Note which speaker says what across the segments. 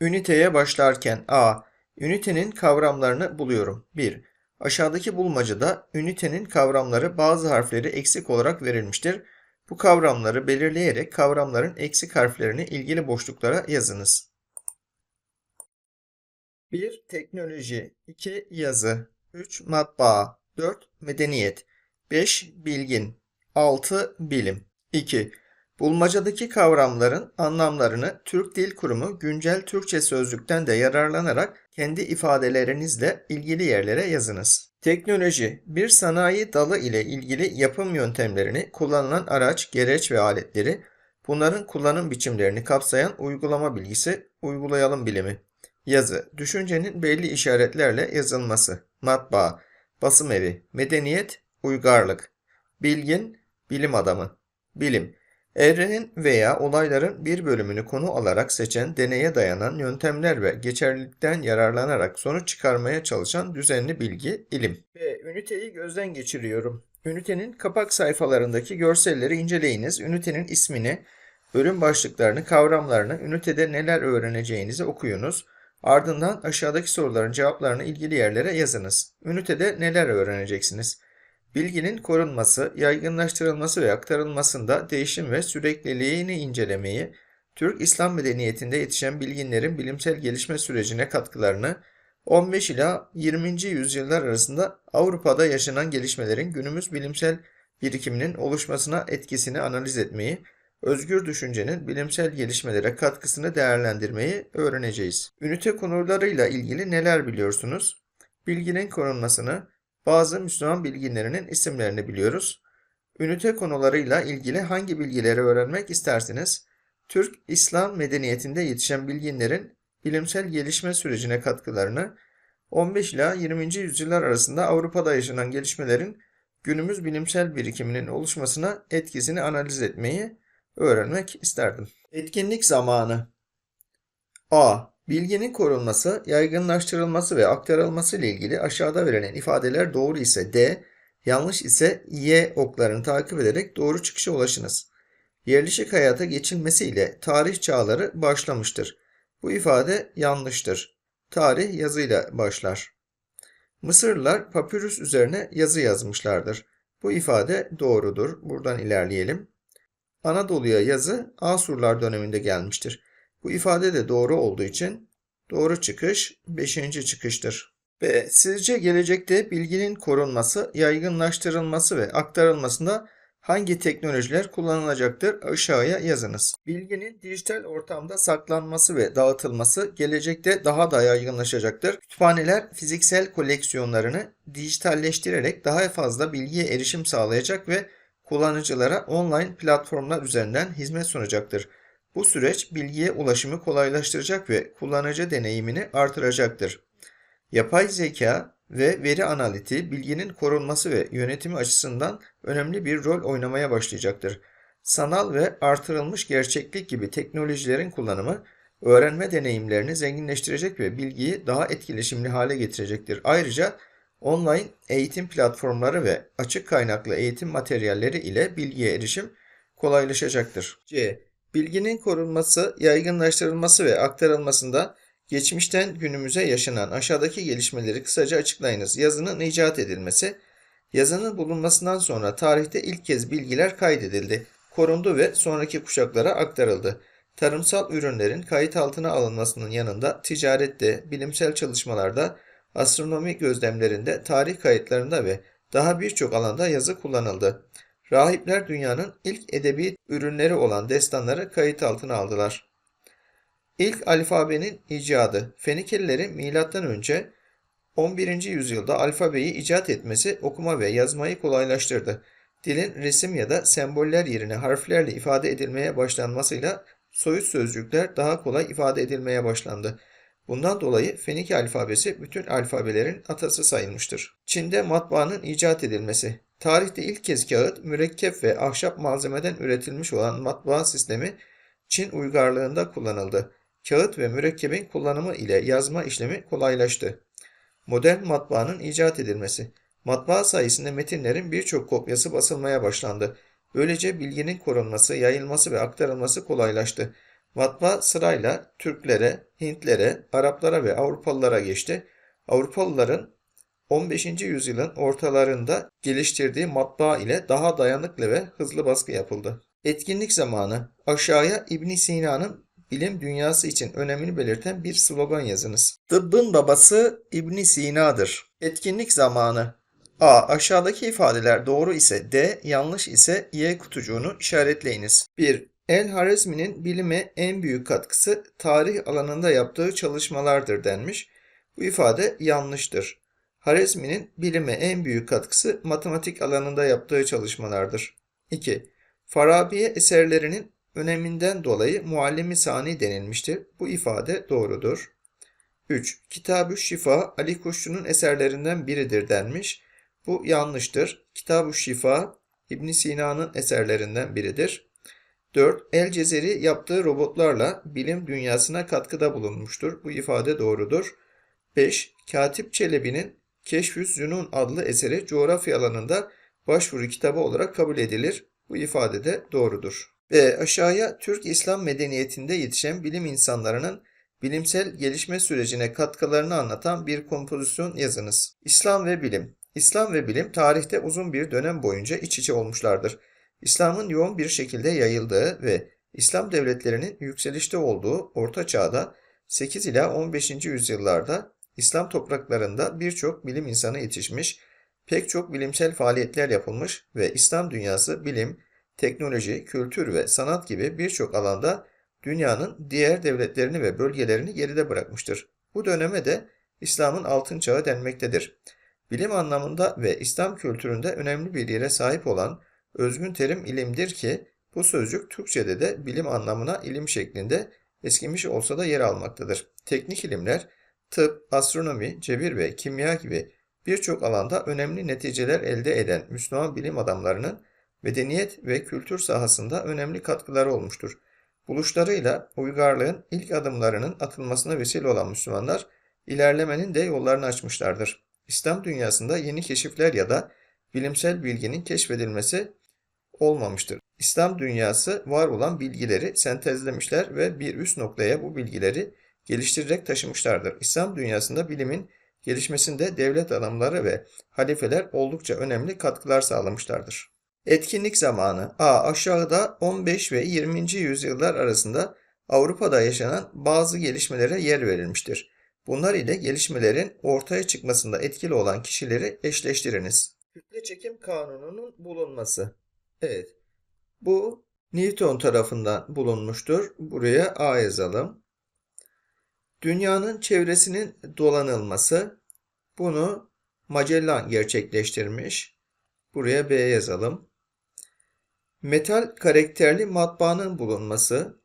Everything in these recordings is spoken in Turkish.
Speaker 1: Üniteye başlarken A. Ünitenin kavramlarını buluyorum. 1. Aşağıdaki bulmacada ünitenin kavramları bazı harfleri eksik olarak verilmiştir. Bu kavramları belirleyerek kavramların eksik harflerini ilgili boşluklara yazınız. 1. Teknoloji 2. Yazı 3. Matbaa 4. Medeniyet 5. Bilgin 6. Bilim 2. Bulmacadaki kavramların anlamlarını Türk Dil Kurumu güncel Türkçe sözlükten de yararlanarak kendi ifadelerinizle ilgili yerlere yazınız. Teknoloji, bir sanayi dalı ile ilgili yapım yöntemlerini, kullanılan araç, gereç ve aletleri, bunların kullanım biçimlerini kapsayan uygulama bilgisi, uygulayalım bilimi. Yazı, düşüncenin belli işaretlerle yazılması. Matbaa, basım evi, medeniyet, uygarlık. Bilgin, bilim adamı. Bilim, evrenin veya olayların bir bölümünü konu alarak seçen, deneye dayanan yöntemler ve geçerlilikten yararlanarak sonuç çıkarmaya çalışan düzenli bilgi, ilim. Ve üniteyi gözden geçiriyorum. Ünitenin kapak sayfalarındaki görselleri inceleyiniz. Ünitenin ismini, bölüm başlıklarını, kavramlarını, ünitede neler öğreneceğinizi okuyunuz. Ardından aşağıdaki soruların cevaplarını ilgili yerlere yazınız. Ünitede neler öğreneceksiniz? Bilginin korunması, yaygınlaştırılması ve aktarılmasında değişim ve sürekliliğini incelemeyi, Türk İslam medeniyetinde yetişen bilginlerin bilimsel gelişme sürecine katkılarını, 15 ila 20. yüzyıllar arasında Avrupa'da yaşanan gelişmelerin günümüz bilimsel birikiminin oluşmasına etkisini analiz etmeyi, özgür düşüncenin bilimsel gelişmelere katkısını değerlendirmeyi öğreneceğiz. Ünite konularıyla ilgili neler biliyorsunuz? Bilginin korunmasını, bazı Müslüman bilginlerinin isimlerini biliyoruz. Ünite konularıyla ilgili hangi bilgileri öğrenmek istersiniz? Türk İslam medeniyetinde yetişen bilginlerin bilimsel gelişme sürecine katkılarını, 15 ila 20. yüzyıllar arasında Avrupa'da yaşanan gelişmelerin günümüz bilimsel birikiminin oluşmasına etkisini analiz etmeyi öğrenmek isterdim. Etkinlik zamanı A. Bilginin korunması, yaygınlaştırılması ve aktarılması ile ilgili aşağıda verilen ifadeler doğru ise D, yanlış ise Y oklarını takip ederek doğru çıkışa ulaşınız. Yerleşik hayata geçilmesiyle tarih çağları başlamıştır. Bu ifade yanlıştır. Tarih yazıyla başlar. Mısırlılar papyrus üzerine yazı yazmışlardır. Bu ifade doğrudur. Buradan ilerleyelim. Anadolu'ya yazı Asurlar döneminde gelmiştir. Bu ifade de doğru olduğu için doğru çıkış 5. çıkıştır. B. Sizce gelecekte bilginin korunması, yaygınlaştırılması ve aktarılmasında hangi teknolojiler kullanılacaktır? Aşağıya yazınız. Bilginin dijital ortamda saklanması ve dağıtılması gelecekte daha da yaygınlaşacaktır. Kütüphaneler fiziksel koleksiyonlarını dijitalleştirerek daha fazla bilgiye erişim sağlayacak ve kullanıcılara online platformlar üzerinden hizmet sunacaktır. Bu süreç bilgiye ulaşımı kolaylaştıracak ve kullanıcı deneyimini artıracaktır. Yapay zeka ve veri analiti bilginin korunması ve yönetimi açısından önemli bir rol oynamaya başlayacaktır. Sanal ve artırılmış gerçeklik gibi teknolojilerin kullanımı öğrenme deneyimlerini zenginleştirecek ve bilgiyi daha etkileşimli hale getirecektir. Ayrıca online eğitim platformları ve açık kaynaklı eğitim materyalleri ile bilgiye erişim kolaylaşacaktır. C. Bilginin korunması, yaygınlaştırılması ve aktarılmasında geçmişten günümüze yaşanan aşağıdaki gelişmeleri kısaca açıklayınız. Yazının icat edilmesi, yazının bulunmasından sonra tarihte ilk kez bilgiler kaydedildi, korundu ve sonraki kuşaklara aktarıldı. Tarımsal ürünlerin kayıt altına alınmasının yanında ticarette, bilimsel çalışmalarda, astronomi gözlemlerinde, tarih kayıtlarında ve daha birçok alanda yazı kullanıldı. Rahipler dünyanın ilk edebi ürünleri olan destanları kayıt altına aldılar. İlk alfabenin icadı Fenikelilerin M.Ö. 11. yüzyılda alfabeyi icat etmesi okuma ve yazmayı kolaylaştırdı. Dilin resim ya da semboller yerine harflerle ifade edilmeye başlanmasıyla soyut sözcükler daha kolay ifade edilmeye başlandı. Bundan dolayı Fenike alfabesi bütün alfabelerin atası sayılmıştır. Çin'de matbaanın icat edilmesi Tarihte ilk kez kağıt, mürekkep ve ahşap malzemeden üretilmiş olan matbaa sistemi Çin uygarlığında kullanıldı. Kağıt ve mürekkebin kullanımı ile yazma işlemi kolaylaştı. Modern matbaanın icat edilmesi. Matbaa sayesinde metinlerin birçok kopyası basılmaya başlandı. Böylece bilginin korunması, yayılması ve aktarılması kolaylaştı. Matbaa sırayla Türklere, Hintlere, Araplara ve Avrupalılara geçti. Avrupalıların 15. yüzyılın ortalarında geliştirdiği matbaa ile daha dayanıklı ve hızlı baskı yapıldı. Etkinlik zamanı aşağıya İbn Sina'nın bilim dünyası için önemini belirten bir slogan yazınız. Tıbbın babası İbn Sina'dır. Etkinlik zamanı A. Aşağıdaki ifadeler doğru ise D, yanlış ise Y kutucuğunu işaretleyiniz. 1. El-Harizmi'nin bilime en büyük katkısı tarih alanında yaptığı çalışmalardır denmiş. Bu ifade yanlıştır. Harizmi'nin bilime en büyük katkısı matematik alanında yaptığı çalışmalardır. 2. Farabi'ye eserlerinin öneminden dolayı muallimi sani denilmiştir. Bu ifade doğrudur. 3. Kitab-ı Şifa Ali Kuşçu'nun eserlerinden biridir denmiş. Bu yanlıştır. Kitab-ı Şifa İbn Sina'nın eserlerinden biridir. 4. El Cezeri yaptığı robotlarla bilim dünyasına katkıda bulunmuştur. Bu ifade doğrudur. 5. Katip Çelebi'nin Keşfü Zünun adlı eseri coğrafya alanında başvuru kitabı olarak kabul edilir. Bu ifade de doğrudur. Ve aşağıya Türk İslam medeniyetinde yetişen bilim insanlarının bilimsel gelişme sürecine katkılarını anlatan bir kompozisyon yazınız. İslam ve bilim. İslam ve bilim tarihte uzun bir dönem boyunca iç içe olmuşlardır. İslam'ın yoğun bir şekilde yayıldığı ve İslam devletlerinin yükselişte olduğu Orta Çağ'da 8 ila 15. yüzyıllarda İslam topraklarında birçok bilim insanı yetişmiş, pek çok bilimsel faaliyetler yapılmış ve İslam dünyası bilim, teknoloji, kültür ve sanat gibi birçok alanda dünyanın diğer devletlerini ve bölgelerini geride bırakmıştır. Bu döneme de İslam'ın altın çağı denmektedir. Bilim anlamında ve İslam kültüründe önemli bir yere sahip olan özgün terim ilimdir ki bu sözcük Türkçe'de de bilim anlamına ilim şeklinde eskimiş olsa da yer almaktadır. Teknik ilimler tıp, astronomi, cebir ve kimya gibi birçok alanda önemli neticeler elde eden Müslüman bilim adamlarının medeniyet ve kültür sahasında önemli katkıları olmuştur. Buluşlarıyla uygarlığın ilk adımlarının atılmasına vesile olan Müslümanlar ilerlemenin de yollarını açmışlardır. İslam dünyasında yeni keşifler ya da bilimsel bilginin keşfedilmesi olmamıştır. İslam dünyası var olan bilgileri sentezlemişler ve bir üst noktaya bu bilgileri geliştirerek taşımışlardır. İslam dünyasında bilimin gelişmesinde devlet adamları ve halifeler oldukça önemli katkılar sağlamışlardır. Etkinlik zamanı A. Aşağıda 15 ve 20. yüzyıllar arasında Avrupa'da yaşanan bazı gelişmelere yer verilmiştir. Bunlar ile gelişmelerin ortaya çıkmasında etkili olan kişileri eşleştiriniz. Kütle çekim kanununun bulunması. Evet. Bu Newton tarafından bulunmuştur. Buraya A yazalım. Dünyanın çevresinin dolanılması. Bunu Magellan gerçekleştirmiş. Buraya B yazalım. Metal karakterli matbaanın bulunması.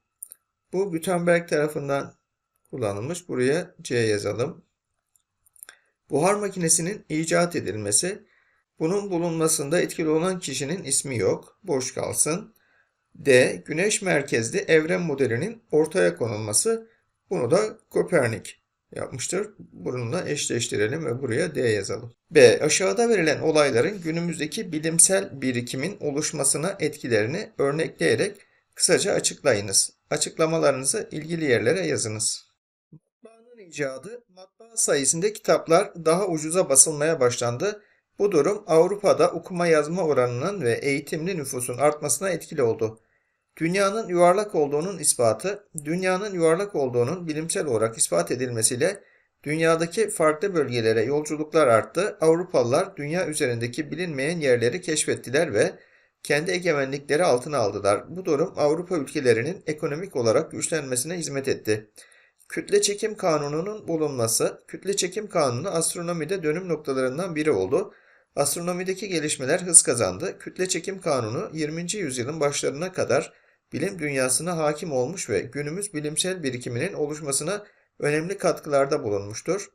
Speaker 1: Bu Gutenberg tarafından kullanılmış. Buraya C yazalım. Buhar makinesinin icat edilmesi. Bunun bulunmasında etkili olan kişinin ismi yok. Boş kalsın. D. Güneş merkezli evren modelinin ortaya konulması. Bunu da Kopernik yapmıştır. Bununla eşleştirelim ve buraya D yazalım. B. Aşağıda verilen olayların günümüzdeki bilimsel birikimin oluşmasına etkilerini örnekleyerek kısaca açıklayınız. Açıklamalarınızı ilgili yerlere yazınız. Matbaanın icadı, matbaa sayesinde kitaplar daha ucuza basılmaya başlandı. Bu durum Avrupa'da okuma yazma oranının ve eğitimli nüfusun artmasına etkili oldu. Dünyanın yuvarlak olduğunun ispatı, dünyanın yuvarlak olduğunun bilimsel olarak ispat edilmesiyle dünyadaki farklı bölgelere yolculuklar arttı. Avrupalılar dünya üzerindeki bilinmeyen yerleri keşfettiler ve kendi egemenlikleri altına aldılar. Bu durum Avrupa ülkelerinin ekonomik olarak güçlenmesine hizmet etti. Kütle çekim kanununun bulunması, kütle çekim kanunu astronomide dönüm noktalarından biri oldu. Astronomideki gelişmeler hız kazandı. Kütle çekim kanunu 20. yüzyılın başlarına kadar bilim dünyasına hakim olmuş ve günümüz bilimsel birikiminin oluşmasına önemli katkılarda bulunmuştur.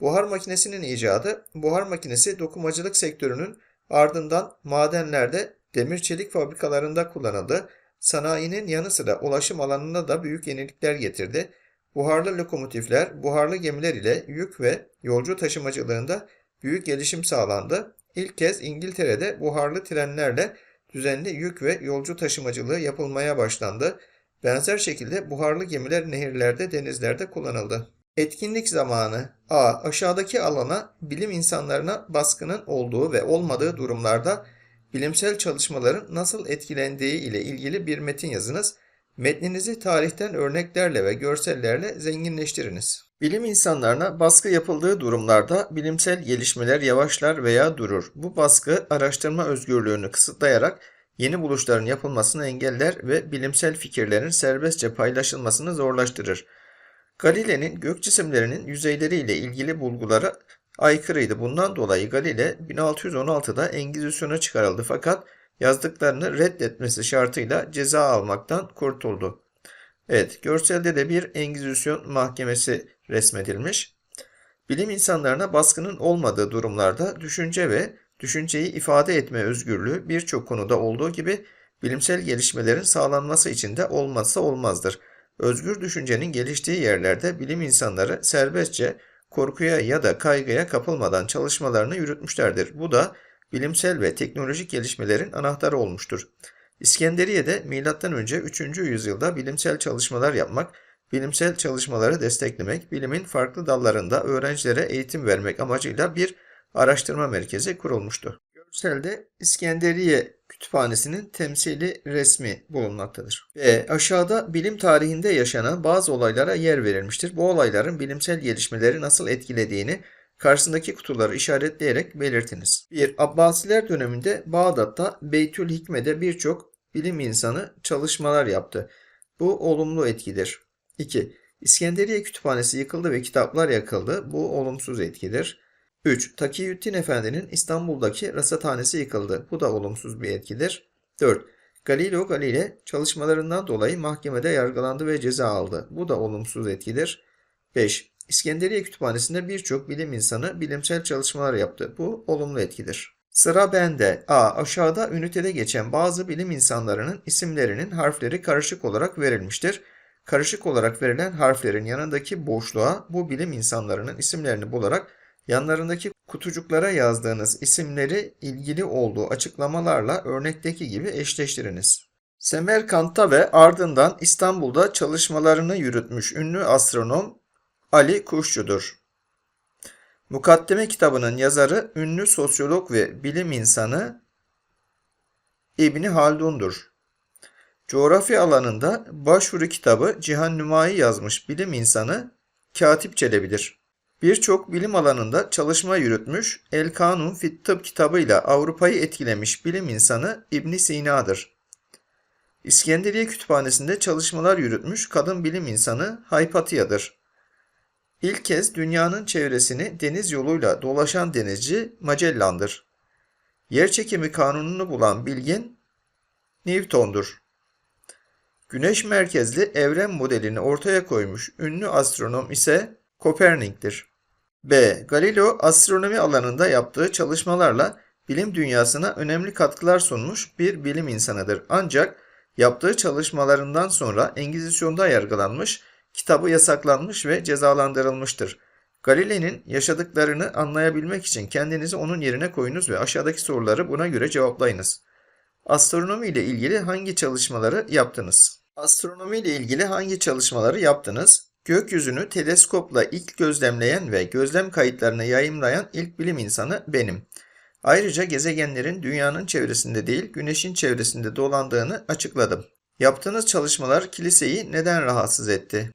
Speaker 1: Buhar makinesinin icadı, buhar makinesi dokumacılık sektörünün ardından madenlerde, demir çelik fabrikalarında kullanıldı. Sanayinin yanı sıra ulaşım alanında da büyük yenilikler getirdi. Buharlı lokomotifler, buharlı gemiler ile yük ve yolcu taşımacılığında büyük gelişim sağlandı. İlk kez İngiltere'de buharlı trenlerle düzenli yük ve yolcu taşımacılığı yapılmaya başlandı. Benzer şekilde buharlı gemiler nehirlerde, denizlerde kullanıldı. Etkinlik zamanı A. Aşağıdaki alana bilim insanlarına baskının olduğu ve olmadığı durumlarda bilimsel çalışmaların nasıl etkilendiği ile ilgili bir metin yazınız. Metninizi tarihten örneklerle ve görsellerle zenginleştiriniz. Bilim insanlarına baskı yapıldığı durumlarda bilimsel gelişmeler yavaşlar veya durur. Bu baskı araştırma özgürlüğünü kısıtlayarak yeni buluşların yapılmasını engeller ve bilimsel fikirlerin serbestçe paylaşılmasını zorlaştırır. Galile'nin gök cisimlerinin yüzeyleriyle ilgili bulgulara aykırıydı. Bundan dolayı Galile 1616'da Engizisyon'a çıkarıldı fakat yazdıklarını reddetmesi şartıyla ceza almaktan kurtuldu. Evet, görselde de bir Engizisyon mahkemesi resmedilmiş. Bilim insanlarına baskının olmadığı durumlarda düşünce ve düşünceyi ifade etme özgürlüğü birçok konuda olduğu gibi bilimsel gelişmelerin sağlanması için de olmazsa olmazdır. Özgür düşüncenin geliştiği yerlerde bilim insanları serbestçe korkuya ya da kaygıya kapılmadan çalışmalarını yürütmüşlerdir. Bu da bilimsel ve teknolojik gelişmelerin anahtarı olmuştur. İskenderiye'de M.Ö. 3. yüzyılda bilimsel çalışmalar yapmak, bilimsel çalışmaları desteklemek, bilimin farklı dallarında öğrencilere eğitim vermek amacıyla bir araştırma merkezi kurulmuştu. Görselde İskenderiye Kütüphanesi'nin temsili resmi bulunmaktadır. Ve aşağıda bilim tarihinde yaşanan bazı olaylara yer verilmiştir. Bu olayların bilimsel gelişmeleri nasıl etkilediğini karşısındaki kutuları işaretleyerek belirtiniz. 1. Abbasiler döneminde Bağdat'ta Beytül Hikme'de birçok bilim insanı çalışmalar yaptı. Bu olumlu etkidir. 2. İskenderiye Kütüphanesi yıkıldı ve kitaplar yakıldı. Bu olumsuz etkidir. 3. Takiyüddin Efendi'nin İstanbul'daki rasathanesi yıkıldı. Bu da olumsuz bir etkidir. 4. Galileo Galile çalışmalarından dolayı mahkemede yargılandı ve ceza aldı. Bu da olumsuz etkidir. 5. İskenderiye Kütüphanesi'nde birçok bilim insanı bilimsel çalışmalar yaptı. Bu olumlu etkidir. Sıra bende. A. Aşağıda ünitede geçen bazı bilim insanlarının isimlerinin harfleri karışık olarak verilmiştir. Karışık olarak verilen harflerin yanındaki boşluğa bu bilim insanlarının isimlerini bularak yanlarındaki kutucuklara yazdığınız isimleri ilgili olduğu açıklamalarla örnekteki gibi eşleştiriniz. Semerkant'ta ve ardından İstanbul'da çalışmalarını yürütmüş ünlü astronom Ali Kuşçu'dur. Mukaddeme kitabının yazarı ünlü sosyolog ve bilim insanı İbni Haldun'dur. Coğrafya alanında başvuru kitabı Cihan Nümayi yazmış bilim insanı Katip Çelebi'dir. Birçok bilim alanında çalışma yürütmüş, El Kanun fit Tıp kitabıyla Avrupa'yı etkilemiş bilim insanı İbn Sina'dır. İskenderiye Kütüphanesi'nde çalışmalar yürütmüş kadın bilim insanı Haypatia'dır. İlk kez dünyanın çevresini deniz yoluyla dolaşan denizci Magellan'dır. Yerçekimi kanununu bulan bilgin Newton'dur. Güneş merkezli evren modelini ortaya koymuş ünlü astronom ise Kopernik'tir. B. Galileo astronomi alanında yaptığı çalışmalarla bilim dünyasına önemli katkılar sunmuş bir bilim insanıdır. Ancak yaptığı çalışmalarından sonra Engizisyon'da yargılanmış, kitabı yasaklanmış ve cezalandırılmıştır. Galile'nin yaşadıklarını anlayabilmek için kendinizi onun yerine koyunuz ve aşağıdaki soruları buna göre cevaplayınız. Astronomi ile ilgili hangi çalışmaları yaptınız? Astronomi ile ilgili hangi çalışmaları yaptınız? Gökyüzünü teleskopla ilk gözlemleyen ve gözlem kayıtlarını yayımlayan ilk bilim insanı benim. Ayrıca gezegenlerin dünyanın çevresinde değil, güneşin çevresinde dolandığını açıkladım. Yaptığınız çalışmalar kiliseyi neden rahatsız etti?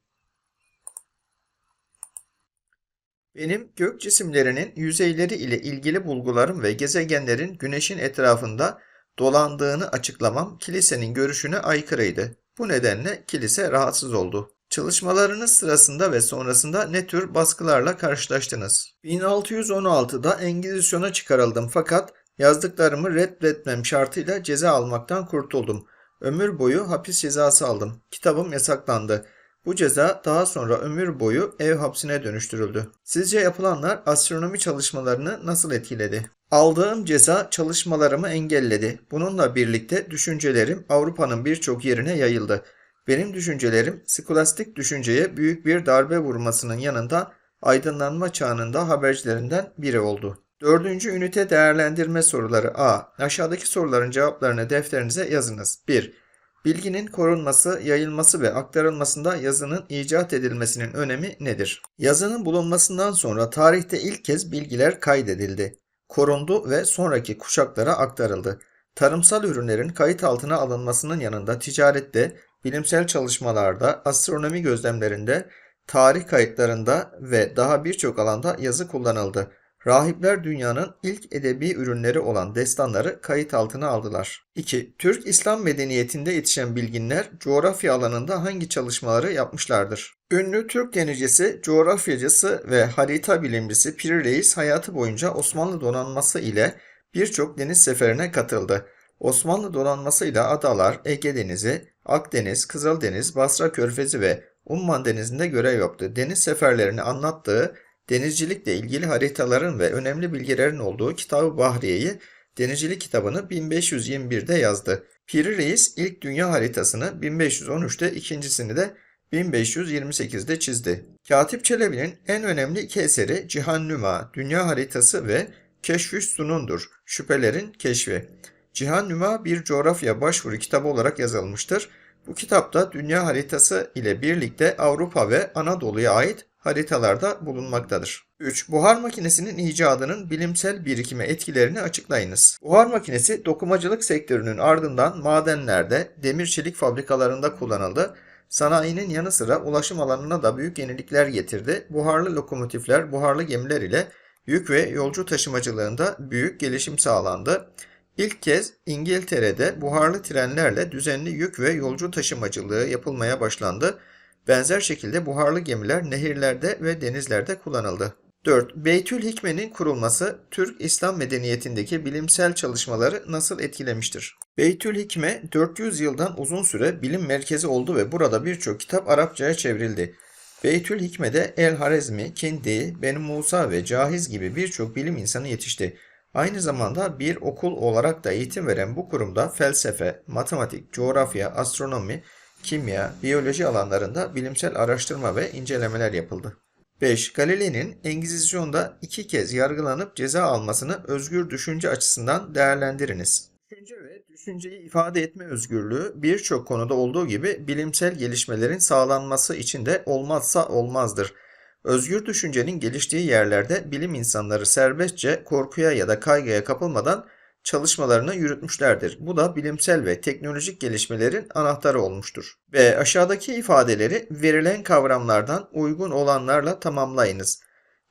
Speaker 1: Benim gök cisimlerinin yüzeyleri ile ilgili bulgularım ve gezegenlerin güneşin etrafında dolandığını açıklamam kilisenin görüşüne aykırıydı. Bu nedenle kilise rahatsız oldu. Çalışmalarınız sırasında ve sonrasında ne tür baskılarla karşılaştınız? 1616'da Engizisyon'a çıkarıldım fakat yazdıklarımı reddetmem şartıyla ceza almaktan kurtuldum. Ömür boyu hapis cezası aldım. Kitabım yasaklandı. Bu ceza daha sonra ömür boyu ev hapsine dönüştürüldü. Sizce yapılanlar astronomi çalışmalarını nasıl etkiledi? Aldığım ceza çalışmalarımı engelledi. Bununla birlikte düşüncelerim Avrupa'nın birçok yerine yayıldı. Benim düşüncelerim skolastik düşünceye büyük bir darbe vurmasının yanında aydınlanma çağında habercilerinden biri oldu. Dördüncü ünite değerlendirme soruları A. Aşağıdaki soruların cevaplarını defterinize yazınız. 1. Bilginin korunması, yayılması ve aktarılmasında yazının icat edilmesinin önemi nedir? Yazının bulunmasından sonra tarihte ilk kez bilgiler kaydedildi, korundu ve sonraki kuşaklara aktarıldı. Tarımsal ürünlerin kayıt altına alınmasının yanında ticarette, bilimsel çalışmalarda, astronomi gözlemlerinde, tarih kayıtlarında ve daha birçok alanda yazı kullanıldı. Rahipler dünyanın ilk edebi ürünleri olan destanları kayıt altına aldılar. 2. Türk İslam medeniyetinde yetişen bilginler coğrafya alanında hangi çalışmaları yapmışlardır? Ünlü Türk denizcisi, coğrafyacısı ve harita bilimcisi Piri Reis hayatı boyunca Osmanlı donanması ile birçok deniz seferine katıldı. Osmanlı donanması ile adalar, Ege Denizi, Akdeniz, Kızıldeniz, Basra Körfezi ve Umman Denizi'nde görev yaptı. Deniz seferlerini anlattığı denizcilikle ilgili haritaların ve önemli bilgilerin olduğu Kitabı Bahriye'yi denizcilik kitabını 1521'de yazdı. Piri Reis ilk dünya haritasını 1513'te ikincisini de 1528'de çizdi. Katip Çelebi'nin en önemli iki eseri Cihannüma, Dünya Haritası ve Keşfüş Sunundur, Şüphelerin Keşfi. Cihannüma bir coğrafya başvuru kitabı olarak yazılmıştır. Bu kitapta dünya haritası ile birlikte Avrupa ve Anadolu'ya ait haritalarda bulunmaktadır. 3. Buhar makinesinin icadının bilimsel birikime etkilerini açıklayınız. Buhar makinesi dokumacılık sektörünün ardından madenlerde, demir çelik fabrikalarında kullanıldı. Sanayinin yanı sıra ulaşım alanına da büyük yenilikler getirdi. Buharlı lokomotifler, buharlı gemiler ile yük ve yolcu taşımacılığında büyük gelişim sağlandı. İlk kez İngiltere'de buharlı trenlerle düzenli yük ve yolcu taşımacılığı yapılmaya başlandı. Benzer şekilde buharlı gemiler nehirlerde ve denizlerde kullanıldı. 4. Beytül Hikme'nin kurulması Türk İslam medeniyetindeki bilimsel çalışmaları nasıl etkilemiştir? Beytül Hikme 400 yıldan uzun süre bilim merkezi oldu ve burada birçok kitap Arapçaya çevrildi. Beytül Hikme'de El Harezmi, Kindi, Ben Musa ve Cahiz gibi birçok bilim insanı yetişti. Aynı zamanda bir okul olarak da eğitim veren bu kurumda felsefe, matematik, coğrafya, astronomi, kimya, biyoloji alanlarında bilimsel araştırma ve incelemeler yapıldı. 5. Galile'nin Engizisyon'da iki kez yargılanıp ceza almasını özgür düşünce açısından değerlendiriniz. Düşünce ve düşünceyi ifade etme özgürlüğü birçok konuda olduğu gibi bilimsel gelişmelerin sağlanması için de olmazsa olmazdır. Özgür düşüncenin geliştiği yerlerde bilim insanları serbestçe korkuya ya da kaygıya kapılmadan çalışmalarını yürütmüşlerdir. Bu da bilimsel ve teknolojik gelişmelerin anahtarı olmuştur. Ve aşağıdaki ifadeleri verilen kavramlardan uygun olanlarla tamamlayınız.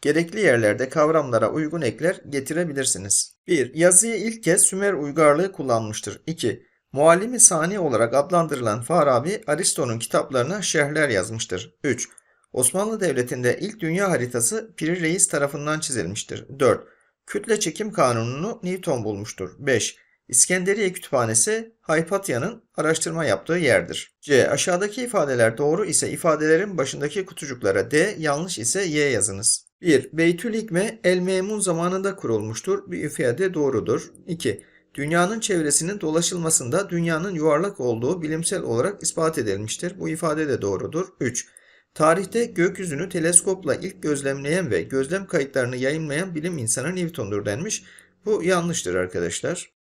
Speaker 1: Gerekli yerlerde kavramlara uygun ekler getirebilirsiniz. 1. Yazıyı ilk kez Sümer uygarlığı kullanmıştır. 2. Muallimi sani olarak adlandırılan Farabi, Aristo'nun kitaplarına şerhler yazmıştır. 3. Osmanlı Devleti'nde ilk dünya haritası Piri Reis tarafından çizilmiştir. 4. Kütle çekim kanununu Newton bulmuştur. 5. İskenderiye Kütüphanesi Haypatya'nın araştırma yaptığı yerdir. C. Aşağıdaki ifadeler doğru ise ifadelerin başındaki kutucuklara D, yanlış ise Y yazınız. 1. Beytül Hikme El Memun zamanında kurulmuştur. Bir ifade doğrudur. 2. Dünyanın çevresinin dolaşılmasında dünyanın yuvarlak olduğu bilimsel olarak ispat edilmiştir. Bu ifade de doğrudur. 3. Tarihte gökyüzünü teleskopla ilk gözlemleyen ve gözlem kayıtlarını yayınlayan bilim insanı Newton'dur denmiş. Bu yanlıştır arkadaşlar.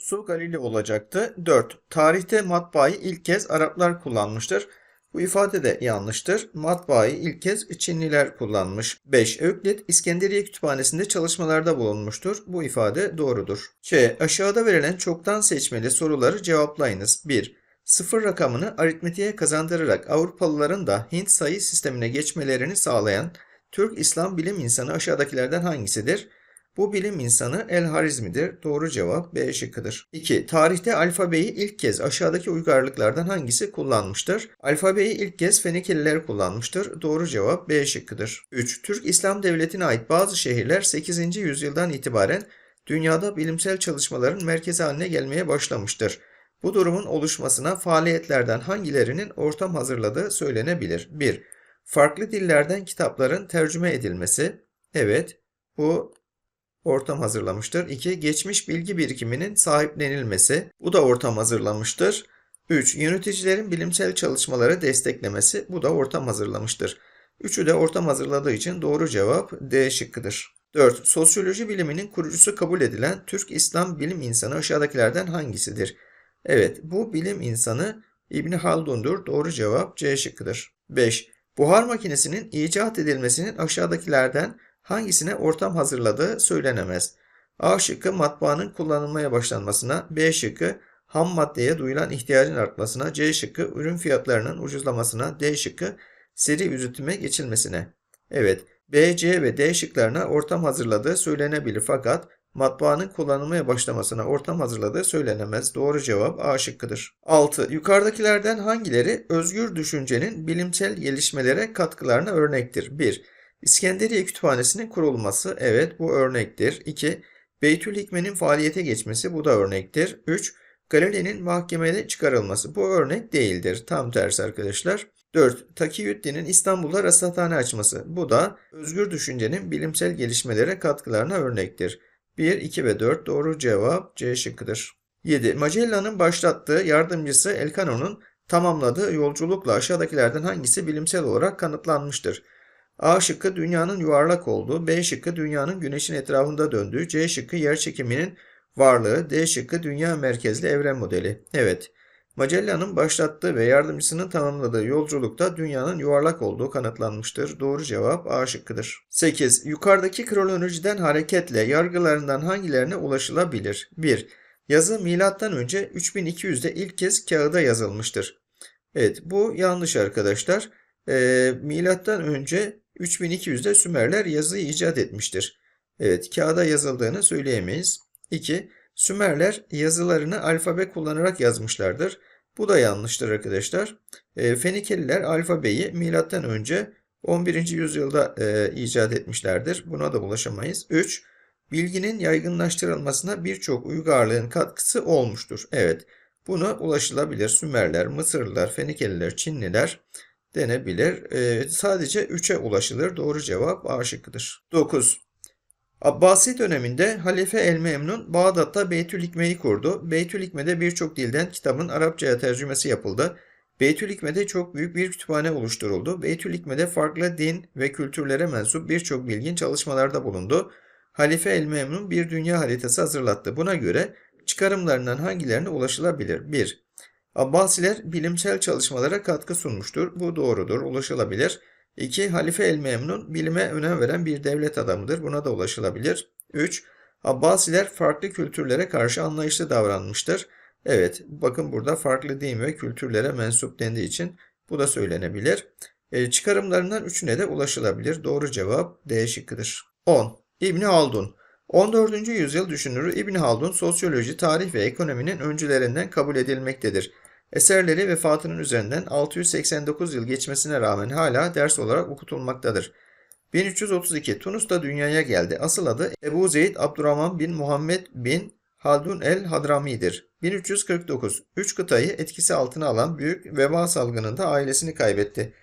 Speaker 1: Doğrusu Galileo olacaktı. 4. Tarihte matbaayı ilk kez Araplar kullanmıştır. Bu ifade de yanlıştır. Matbaayı ilk kez Çinliler kullanmış. 5. Öklit İskenderiye Kütüphanesi'nde çalışmalarda bulunmuştur. Bu ifade doğrudur. C. Aşağıda verilen çoktan seçmeli soruları cevaplayınız. 1. Sıfır rakamını aritmetiğe kazandırarak Avrupalıların da Hint sayı sistemine geçmelerini sağlayan Türk İslam bilim insanı aşağıdakilerden hangisidir? Bu bilim insanı El Harizmi'dir. Doğru cevap B şıkkıdır. 2. Tarihte alfabeyi ilk kez aşağıdaki uygarlıklardan hangisi kullanmıştır? Alfabeyi ilk kez Fenikeliler kullanmıştır. Doğru cevap B şıkkıdır. 3. Türk İslam Devleti'ne ait bazı şehirler 8. yüzyıldan itibaren dünyada bilimsel çalışmaların merkezi haline gelmeye başlamıştır. Bu durumun oluşmasına faaliyetlerden hangilerinin ortam hazırladığı söylenebilir. 1. Farklı dillerden kitapların tercüme edilmesi. Evet, bu ortam hazırlamıştır. 2. Geçmiş bilgi birikiminin sahiplenilmesi. Bu da ortam hazırlamıştır. 3. Yöneticilerin bilimsel çalışmaları desteklemesi. Bu da ortam hazırlamıştır. Üçü de ortam hazırladığı için doğru cevap D şıkkıdır. 4. Sosyoloji biliminin kurucusu kabul edilen Türk İslam bilim insanı aşağıdakilerden hangisidir? Evet, bu bilim insanı İbni Haldun'dur. Doğru cevap C şıkkıdır. 5. Buhar makinesinin icat edilmesinin aşağıdakilerden hangisine ortam hazırladığı söylenemez. A şıkkı matbaanın kullanılmaya başlanmasına, B şıkkı ham maddeye duyulan ihtiyacın artmasına, C şıkkı ürün fiyatlarının ucuzlamasına, D şıkkı seri üretime geçilmesine. Evet, B, C ve D şıklarına ortam hazırladığı söylenebilir fakat matbaanın kullanılmaya başlamasına ortam hazırladığı söylenemez. Doğru cevap A şıkkıdır. 6. Yukarıdakilerden hangileri özgür düşüncenin bilimsel gelişmelere katkılarına örnektir? 1. İskenderiye Kütüphanesi'nin kurulması. Evet bu örnektir. 2. Beytül Hikme'nin faaliyete geçmesi. Bu da örnektir. 3. Galile'nin mahkemede çıkarılması. Bu örnek değildir. Tam tersi arkadaşlar. 4. Takiyüddin'in İstanbul'da rasathane açması. Bu da özgür düşüncenin bilimsel gelişmelere katkılarına örnektir. 1, 2 ve 4 doğru cevap C şıkkıdır. 7. Magellan'ın başlattığı yardımcısı Elcano'nun tamamladığı yolculukla aşağıdakilerden hangisi bilimsel olarak kanıtlanmıştır? A şıkkı dünyanın yuvarlak olduğu, B şıkkı dünyanın güneşin etrafında döndüğü, C şıkkı yer çekiminin varlığı, D şıkkı dünya merkezli evren modeli. Evet. Magellan'ın başlattığı ve yardımcısının tamamladığı yolculukta dünyanın yuvarlak olduğu kanıtlanmıştır. Doğru cevap A şıkkıdır. 8. Yukarıdaki kronolojiden hareketle yargılarından hangilerine ulaşılabilir? 1. Yazı önce 3200'de ilk kez kağıda yazılmıştır. Evet bu yanlış arkadaşlar. Ee, milattan önce 3200'de Sümerler yazıyı icat etmiştir. Evet kağıda yazıldığını söyleyemeyiz. 2. Sümerler yazılarını alfabe kullanarak yazmışlardır. Bu da yanlıştır arkadaşlar. E, Fenikeliler alfabeyi milattan önce 11. yüzyılda e, icat etmişlerdir. Buna da ulaşamayız. 3. Bilginin yaygınlaştırılmasına birçok uygarlığın katkısı olmuştur. Evet, buna ulaşılabilir. Sümerler, Mısırlılar, Fenikeliler, Çinliler denebilir. E, sadece 3'e ulaşılır. Doğru cevap A şıkkıdır. 9. Abbasi döneminde Halife el-Memnun Bağdat'ta Beytül Hikme'yi kurdu. Beytül Hikme'de birçok dilden kitabın Arapçaya tercümesi yapıldı. Beytül Hikme'de çok büyük bir kütüphane oluşturuldu. Beytül Hikme'de farklı din ve kültürlere mensup birçok bilgin çalışmalarda bulundu. Halife el-Memnun bir dünya haritası hazırlattı. Buna göre çıkarımlarından hangilerine ulaşılabilir? 1. Abbasiler bilimsel çalışmalara katkı sunmuştur. Bu doğrudur, ulaşılabilir. 2. Halife el-Memnun bilime önem veren bir devlet adamıdır. Buna da ulaşılabilir. 3. Abbasiler farklı kültürlere karşı anlayışlı davranmıştır. Evet, bakın burada farklı din ve kültürlere mensup dendiği için bu da söylenebilir. E, çıkarımlarından üçüne de ulaşılabilir. Doğru cevap D şıkkıdır. 10. İbni Haldun 14. yüzyıl düşünürü İbni Haldun sosyoloji, tarih ve ekonominin öncülerinden kabul edilmektedir. Eserleri vefatının üzerinden 689 yıl geçmesine rağmen hala ders olarak okutulmaktadır. 1332 Tunus'ta dünyaya geldi. Asıl adı Ebu Zeyd Abdurrahman bin Muhammed bin Haldun el Hadrami'dir. 1349 Üç kıtayı etkisi altına alan büyük veba salgınında ailesini kaybetti.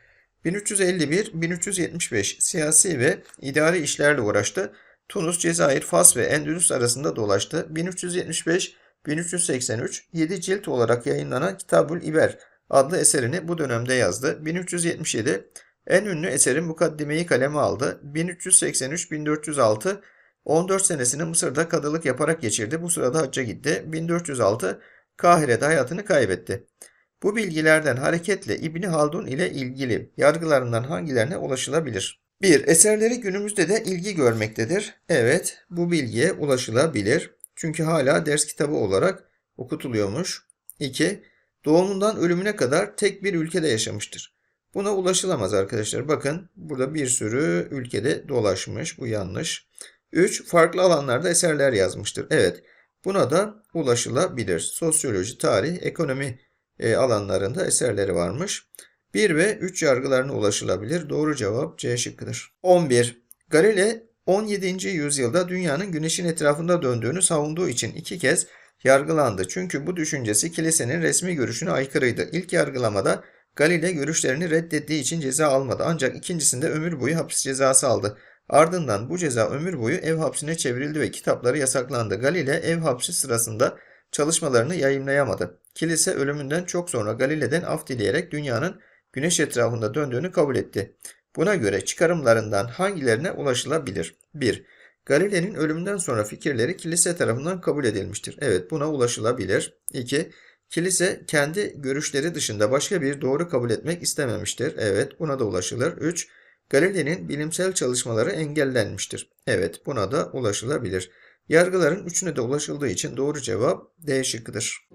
Speaker 1: 1351-1375 siyasi ve idari işlerle uğraştı. Tunus, Cezayir, Fas ve Endülüs arasında dolaştı. 1375 1383 7 cilt olarak yayınlanan Kitabül İber adlı eserini bu dönemde yazdı. 1377 en ünlü eserin Mukaddimeyi kaleme aldı. 1383-1406 14 senesini Mısır'da kadılık yaparak geçirdi. Bu sırada hacca gitti. 1406 Kahire'de hayatını kaybetti. Bu bilgilerden hareketle İbni Haldun ile ilgili yargılarından hangilerine ulaşılabilir? 1. Eserleri günümüzde de ilgi görmektedir. Evet, bu bilgiye ulaşılabilir. Çünkü hala ders kitabı olarak okutuluyormuş. 2. Doğumundan ölümüne kadar tek bir ülkede yaşamıştır. Buna ulaşılamaz arkadaşlar. Bakın burada bir sürü ülkede dolaşmış. Bu yanlış. 3. Farklı alanlarda eserler yazmıştır. Evet. Buna da ulaşılabilir. Sosyoloji, tarih, ekonomi e, alanlarında eserleri varmış. 1 ve 3 yargılarına ulaşılabilir. Doğru cevap C şıkkıdır. 11. Galile 17. yüzyılda dünyanın güneşin etrafında döndüğünü savunduğu için iki kez yargılandı. Çünkü bu düşüncesi kilisenin resmi görüşüne aykırıydı. İlk yargılamada Galile görüşlerini reddettiği için ceza almadı. Ancak ikincisinde ömür boyu hapis cezası aldı. Ardından bu ceza ömür boyu ev hapsine çevrildi ve kitapları yasaklandı. Galile ev hapsi sırasında çalışmalarını yayımlayamadı. Kilise ölümünden çok sonra Galile'den af dileyerek dünyanın güneş etrafında döndüğünü kabul etti. Buna göre çıkarımlarından hangilerine ulaşılabilir? 1. Galile'nin ölümünden sonra fikirleri kilise tarafından kabul edilmiştir. Evet buna ulaşılabilir. 2. Kilise kendi görüşleri dışında başka bir doğru kabul etmek istememiştir. Evet, buna da ulaşılır. 3. Galileo'nun bilimsel çalışmaları engellenmiştir. Evet, buna da ulaşılabilir. Yargıların üçüne de ulaşıldığı için doğru cevap D şıkkıdır.